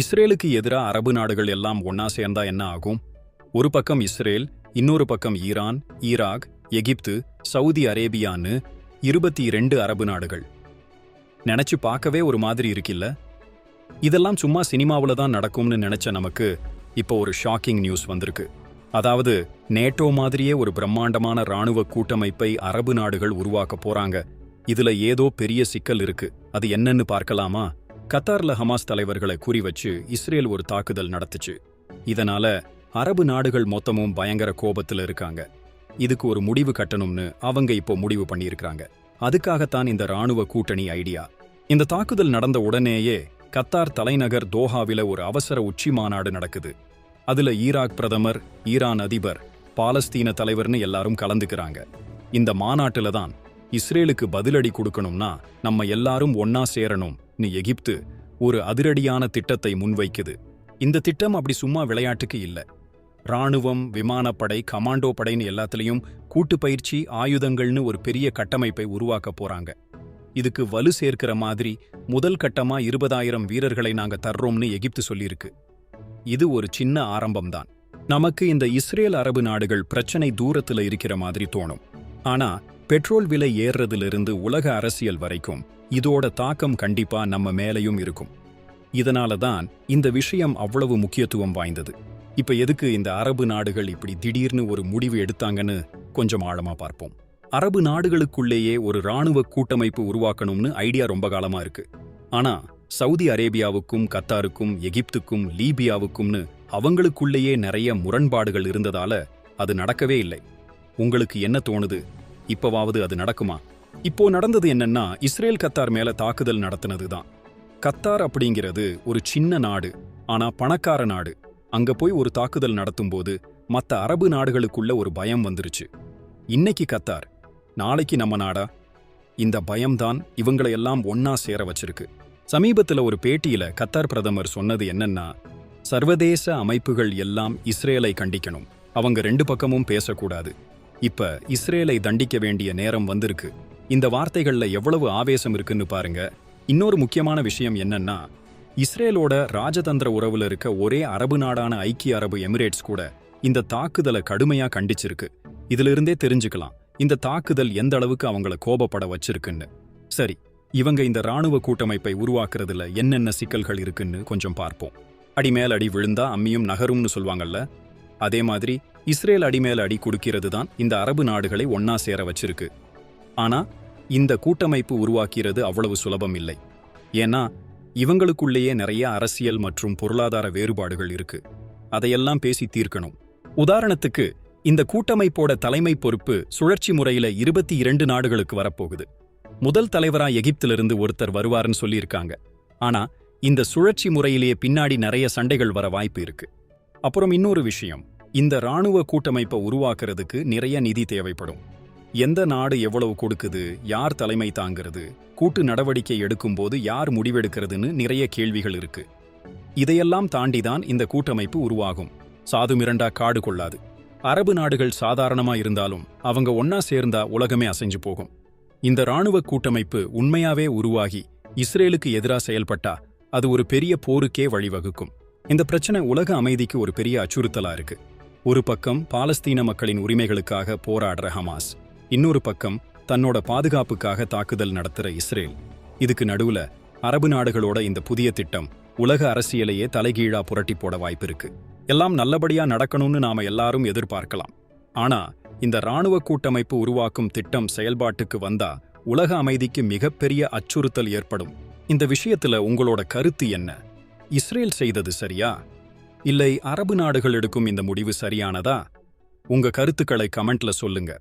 இஸ்ரேலுக்கு எதிரா அரபு நாடுகள் எல்லாம் ஒன்னா சேர்ந்தா என்ன ஆகும்? ஒரு பக்கம் இஸ்ரேல் இன்னொரு பக்கம் ஈரான் ஈராக் எகிப்து சவுதி அரேபியான்னு இருபத்தி இரண்டு அரபு நாடுகள். நினைச்சு பார்க்கவே ஒரு மாதிரி இருக்கில்ல? இதெல்லாம் சும்மா சினிமாவுல தான் நடக்கும்னு நினைச்ச நமக்கு இப்போ ஒரு ஷாக்கிங் நியூஸ் வந்திருக்கு. அதாவது நேட்டோ மாதிரியே ஒரு பிரம்மாண்டமான ராணுவ கூட்டமைப்பை அரபு நாடுகள் உருவாக்க போறாங்க. இதுல ஏதோ பெரிய சிக்கல் இருக்கு. அது என்னன்னு பார்க்கலாமா? கத்தார்ல ஹமாஸ் தலைவர்களை குறி வச்சு இஸ்ரேல் ஒரு தாக்குதல் நடத்துச்சு. இதனால அரபு நாடுகள் மொத்தமும் பயங்கர கோபத்துல இருக்காங்க. இதுக்கு ஒரு முடிவு கட்டணும்னு அவங்க இப்போ முடிவு பண்ணியிருக்கிறாங்க. அதுக்காகத்தான் இந்த ராணுவ கூட்டணி ஐடியா. இந்த தாக்குதல் நடந்த உடனேயே கத்தார் தலைநகர் தோஹாவில ஒரு அவசர உச்சி மாநாடு நடக்குது. அதுல ஈராக் பிரதமர் ஈரான் அதிபர் பாலஸ்தீன தலைவர்னு எல்லாரும் கலந்துக்கிறாங்க. இந்த மாநாட்டுல தான் இஸ்ரேலுக்கு பதிலடி கொடுக்கணும்னா நம்ம எல்லாரும் ஒன்னா சேரணும் நீ எகிப்து ஒரு அதிரடியான திட்டத்தை முன்வைக்குது. இந்த திட்டம் அப்படி சும்மா விளையாட்டுக்கு இல்ல. ராணுவம் விமானப்படை கமாண்டோ படைன்னு எல்லாத்துலயும் கூட்டு பயிற்சி ஆயுதங்கள்னு ஒரு பெரிய கட்டமைப்பை உருவாக்க போறாங்க. இதுக்கு வலு சேர்க்கிற மாதிரி முதல் கட்டமா இருபதாயிரம் வீரர்களை நாங்க தர்றோம்னு எகிப்து சொல்லியிருக்கு இது ஒரு சின்ன ஆரம்பம்தான். நமக்கு இந்த இஸ்ரேல் அரபு நாடுகள் பிரச்சனை தூரத்துல இருக்கிற மாதிரி தோணும். ஆனா பெட்ரோல் விலை ஏறுறதிலிருந்து உலக அரசியல் வரைக்கும் இதோட தாக்கம் கண்டிப்பா நம்ம மேலையும் இருக்கும். இதனால தான் இந்த விஷயம் அவ்வளவு முக்கியத்துவம் வாய்ந்தது. இப்ப எதுக்கு இந்த அரபு நாடுகள் இப்படி திடீர்னு ஒரு முடிவு எடுத்தாங்கன்னு கொஞ்சம் ஆழமா பார்ப்போம். அரபு நாடுகளுக்குள்ளேயே ஒரு ராணுவ கூட்டமைப்பு உருவாக்கணும்னு ஐடியா ரொம்ப காலமா இருக்கு. ஆனா சவுதி அரேபியாவுக்கும் கத்தாருக்கும் எகிப்துக்கும் லீபியாவுக்கும்னு அவங்களுக்குள்ளேயே நிறைய முரண்பாடுகள் இருந்ததால அது நடக்கவே இல்லை. உங்களுக்கு என்ன தோணுது? இப்பவாவது அது நடக்குமா? இப்போ நடந்தது என்னன்னா இஸ்ரேல் கத்தார் மேல தாக்குதல் நடத்தினது தான் கத்தார் அப்படிங்கிறது ஒரு சின்ன நாடு ஆனா பணக்கார நாடு. அங்க போய் ஒரு தாக்குதல் நடத்தும்போது மத்த அரபு நாடுகளுக்குள்ள ஒரு பயம் வந்துருச்சு. இன்னைக்கு கத்தார் நாளைக்கு நம்ம நாடா? இந்த பயம்தான் இவங்களையெல்லாம் ஒன்னா சேர வச்சிருக்கு. சமீபத்துல ஒரு பேட்டியில கத்தார் பிரதமர் சொன்னது என்னன்னா சர்வதேச அமைப்புகள் எல்லாம் இஸ்ரேலை கண்டிக்கணும். அவங்க ரெண்டு பக்கமும் பேசக்கூடாது. இப்ப இஸ்ரேலை தண்டிக்க வேண்டிய நேரம் வந்திருக்கு. இந்த வார்த்தைகள்ல எவ்வளவு ஆவேசம் இருக்குன்னு பாருங்க. இன்னொரு முக்கியமான விஷயம் என்னன்னா இஸ்ரேலோட ராஜதந்திர உறவுல இருக்க ஒரே அரபு நாடான ஐக்கிய அரபு எமிரேட்ஸ் கூட இந்த தாக்குதலை கடுமையா கண்டிச்சிருக்கு. இதுல இருந்தே தெரிஞ்சுக்கலாம் இந்த தாக்குதல் எந்த அளவுக்கு அவங்கள கோபப்பட வச்சிருக்குன்னு. சரி இவங்க இந்த ராணுவ கூட்டமைப்பை உருவாக்குறதுல என்னென்ன சிக்கல்கள் இருக்குன்னு கொஞ்சம் பார்ப்போம். அடிமேல் அடி விழுந்தா அம்மியும் நகரும்னு சொல்வாங்கல்ல? அதே மாதிரி இஸ்ரேல் அடிமேல் அடி கொடுக்கிறது தான் இந்த அரபு நாடுகளை ஒன்னா சேர வச்சிருக்கு. ஆனா இந்த கூட்டமைப்பு உருவாக்கிறது அவ்வளவு சுலபம் இல்லை. ஏன்னா இவங்களுக்குள்ளேயே நிறைய அரசியல் மற்றும் பொருளாதார வேறுபாடுகள் இருக்கு. அதையெல்லாம் பேசி தீர்க்கணும். உதாரணத்துக்கு இந்த கூட்டமைப்போட தலைமை பொறுப்பு சுழற்சி முறையில இருபத்தி இரண்டு நாடுகளுக்கு வரப்போகுது. முதல் தலைவரா எகிப்திலிருந்து ஒருத்தர் வருவாருன்னு சொல்லியிருக்காங்க. ஆனா இந்த சுழற்சி முறையிலேயே பின்னாடி நிறைய சண்டைகள் வர வாய்ப்பு இருக்கு. அப்புறம் இன்னொரு விஷயம். இந்த இராணுவ கூட்டமைப்பை உருவாக்குறதுக்கு நிறைய நிதி தேவைப்படும். எந்த நாடு எவ்வளவு கொடுக்குது யார் தலைமை தாங்கிறது கூட்டு நடவடிக்கை எடுக்கும்போது யார் முடிவெடுக்கிறதுன்னு நிறைய கேள்விகள் இருக்கு. இதையெல்லாம் தாண்டிதான் இந்த கூட்டமைப்பு உருவாகும். சாது மிரண்டா காடு கொள்ளாது. அரபு நாடுகள் சாதாரணமா இருந்தாலும் அவங்க ஒன்னா சேர்ந்தா உலகமே அசைஞ்சு போகும். இந்த இராணுவ கூட்டமைப்பு உண்மையாவே உருவாகி இஸ்ரேலுக்கு எதிரா செயல்பட்டா அது ஒரு பெரிய போருக்கே வழிவகுக்கும். இந்த பிரச்சனை உலக அமைதிக்கு ஒரு பெரிய அச்சுறுத்தலா இருக்கு. ஒரு பக்கம் பாலஸ்தீன மக்களின் உரிமைகளுக்காக போராடுற ஹமாஸ் இன்னொரு பக்கம் தன்னோட பாதுகாப்புக்காக தாக்குதல் நடத்துற இஸ்ரேல். இதுக்கு நடுவுல அரபு நாடுகளோட இந்த புதிய திட்டம் உலக அரசியலையே தலைகீழா புரட்டி போட வாய்ப்பு இருக்கு. எல்லாம் நல்லபடியா நடக்கணும்னு நாம எல்லாரும் எதிர்பார்க்கலாம். ஆனா இந்த ராணுவ கூட்டமைப்பு உருவாக்கும் திட்டம் செயல்பாட்டுக்கு வந்தா உலக அமைதிக்கு மிகப்பெரிய அச்சுறுத்தல் ஏற்படும். இந்த விஷயத்துல உங்களோட கருத்து என்ன? இஸ்ரேல் செய்தது சரியா? இல்லை அரபு நாடுகள் எடுக்கும் இந்த முடிவு சரியானதா? உங்க கருத்துக்களை கமெண்ட்ல சொல்லுங்க.